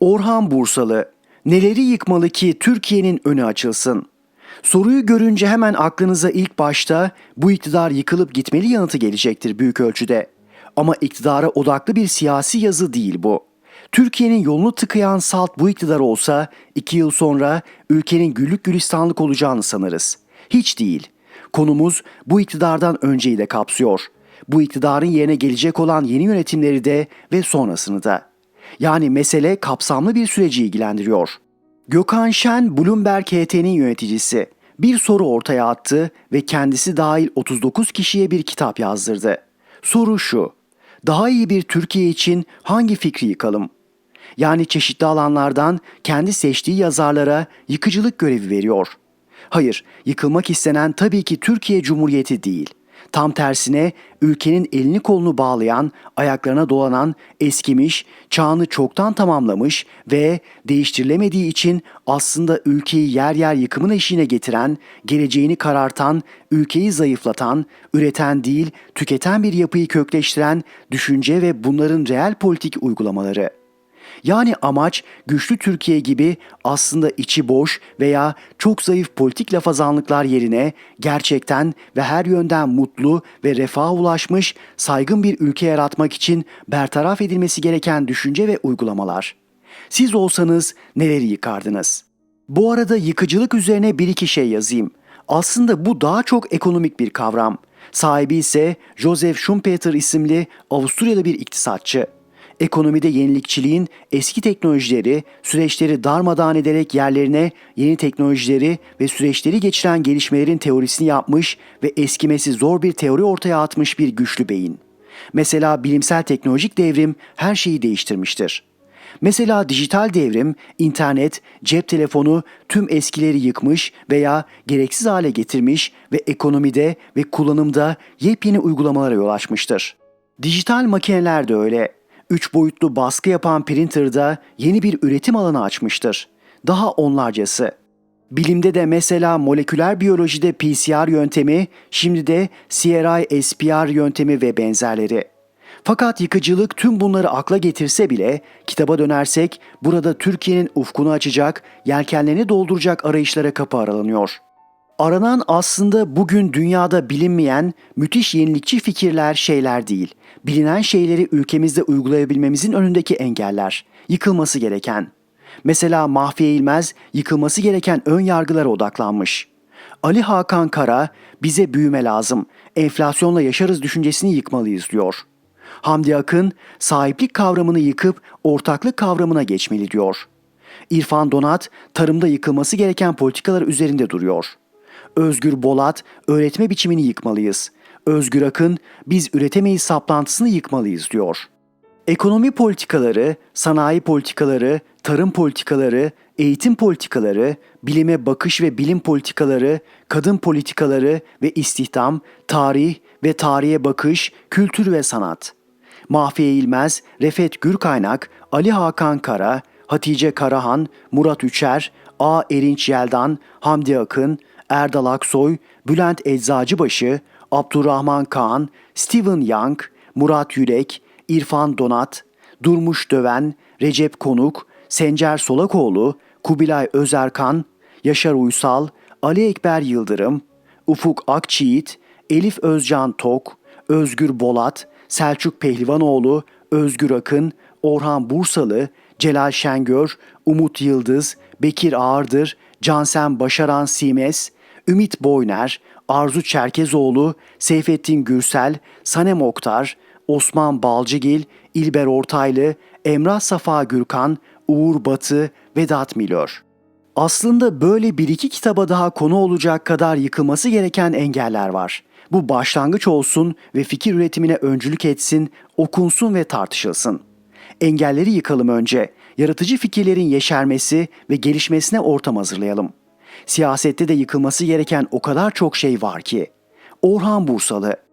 Orhan Bursalı, neleri yıkmalı ki Türkiye'nin önü açılsın? Soruyu görünce hemen aklınıza ilk başta bu iktidar yıkılıp gitmeli yanıtı gelecektir büyük ölçüde. Ama iktidara odaklı bir siyasi yazı değil bu. Türkiye'nin yolunu tıkayan salt bu iktidar olsa iki yıl sonra ülkenin güllük gülistanlık olacağını sanırız. Hiç değil. Konumuz bu iktidardan önceyi de kapsıyor. Bu iktidarın yerine gelecek olan yeni yönetimleri de ve sonrasını da. Yani mesele kapsamlı bir süreci ilgilendiriyor. Gökhan Şen, Bloomberg HT'nin yöneticisi. Bir soru ortaya attı ve kendisi dahil 39 kişiye bir kitap yazdırdı. Soru şu, daha iyi bir Türkiye için hangi fikri yıkalım? Yani çeşitli alanlardan kendi seçtiği yazarlara yıkıcılık görevi veriyor. Hayır, yıkılmak istenen tabii ki Türkiye Cumhuriyeti değil. Tam tersine ülkenin elini kolunu bağlayan, ayaklarına dolanan, eskimiş, çağını çoktan tamamlamış ve değiştirilemediği için aslında ülkeyi yer yer yıkımın eşiğine getiren, geleceğini karartan, ülkeyi zayıflatan, üreten değil, tüketen bir yapıyı kökleştiren düşünce ve bunların reel politik uygulamaları. Yani amaç güçlü Türkiye gibi aslında içi boş veya çok zayıf politik lafazanlıklar yerine gerçekten ve her yönden mutlu ve refaha ulaşmış saygın bir ülke yaratmak için bertaraf edilmesi gereken düşünce ve uygulamalar. Siz olsanız neleri yıkardınız? Bu arada yıkıcılık üzerine bir iki şey yazayım. Aslında bu daha çok ekonomik bir kavram. Sahibi ise Joseph Schumpeter isimli Avusturyalı bir iktisatçı ekonomide yenilikçiliğin eski teknolojileri, süreçleri darmadağın ederek yerlerine yeni teknolojileri ve süreçleri geçiren gelişmelerin teorisini yapmış ve eskimesi zor bir teori ortaya atmış bir güçlü beyin. Mesela bilimsel teknolojik devrim her şeyi değiştirmiştir. Mesela dijital devrim, internet, cep telefonu tüm eskileri yıkmış veya gereksiz hale getirmiş ve ekonomide ve kullanımda yepyeni uygulamalara yol açmıştır. Dijital makineler de öyle. 3 boyutlu baskı yapan printer'da yeni bir üretim alanı açmıştır. Daha onlarcası. Bilimde de mesela moleküler biyolojide PCR yöntemi, şimdi de CRI-SPR yöntemi ve benzerleri. Fakat yıkıcılık tüm bunları akla getirse bile kitaba dönersek burada Türkiye'nin ufkunu açacak, yelkenlerini dolduracak arayışlara kapı aralanıyor. Aranan aslında bugün dünyada bilinmeyen müthiş yenilikçi fikirler, şeyler değil. Bilinen şeyleri ülkemizde uygulayabilmemizin önündeki engeller. Yıkılması gereken. Mesela Mahfiye İlmez yıkılması gereken ön yargılara odaklanmış. Ali Hakan Kara bize büyüme lazım, enflasyonla yaşarız düşüncesini yıkmalıyız diyor. Hamdi Akın sahiplik kavramını yıkıp ortaklık kavramına geçmeli diyor. İrfan Donat tarımda yıkılması gereken politikalar üzerinde duruyor. Özgür Bolat öğretme biçimini yıkmalıyız. Özgür Akın biz üretemeyiz saplantısını yıkmalıyız diyor. Ekonomi politikaları, sanayi politikaları, tarım politikaları, eğitim politikaları, bilime bakış ve bilim politikaları, kadın politikaları ve istihdam, tarih ve tarihe bakış, kültür ve sanat. Mahfiye İlmez, Refet Gürkaynak, Ali Hakan Kara, Hatice Karahan, Murat Üçer, A. Erinç Yeldan, Hamdi Akın, Erdal Aksoy, Bülent Eczacıbaşı, Abdurrahman Kaan, Steven Young, Murat Yürek, İrfan Donat, Durmuş Döven, Recep Konuk, Sencer Solakoğlu, Kubilay Özerkan, Yaşar Uysal, Ali Ekber Yıldırım, Ufuk Akçiğit, Elif Özcan Tok, Özgür Bolat, Selçuk Pehlivanoğlu, Özgür Akın, Orhan Bursalı, Celal Şengör, Umut Yıldız, Bekir Ağırdır, Cansen Başaran Simes, Ümit Boyner, Arzu Çerkezoğlu, Seyfettin Gürsel, Sanem Oktar, Osman Balcıgil, İlber Ortaylı, Emrah Safa Gürkan, Uğur Batı, Vedat Milor. Aslında böyle bir iki kitaba daha konu olacak kadar yıkılması gereken engeller var. Bu başlangıç olsun ve fikir üretimine öncülük etsin, okunsun ve tartışılsın. Engelleri yıkalım önce. Yaratıcı fikirlerin yeşermesi ve gelişmesine ortam hazırlayalım. Siyasette de yıkılması gereken o kadar çok şey var ki. Orhan Bursalı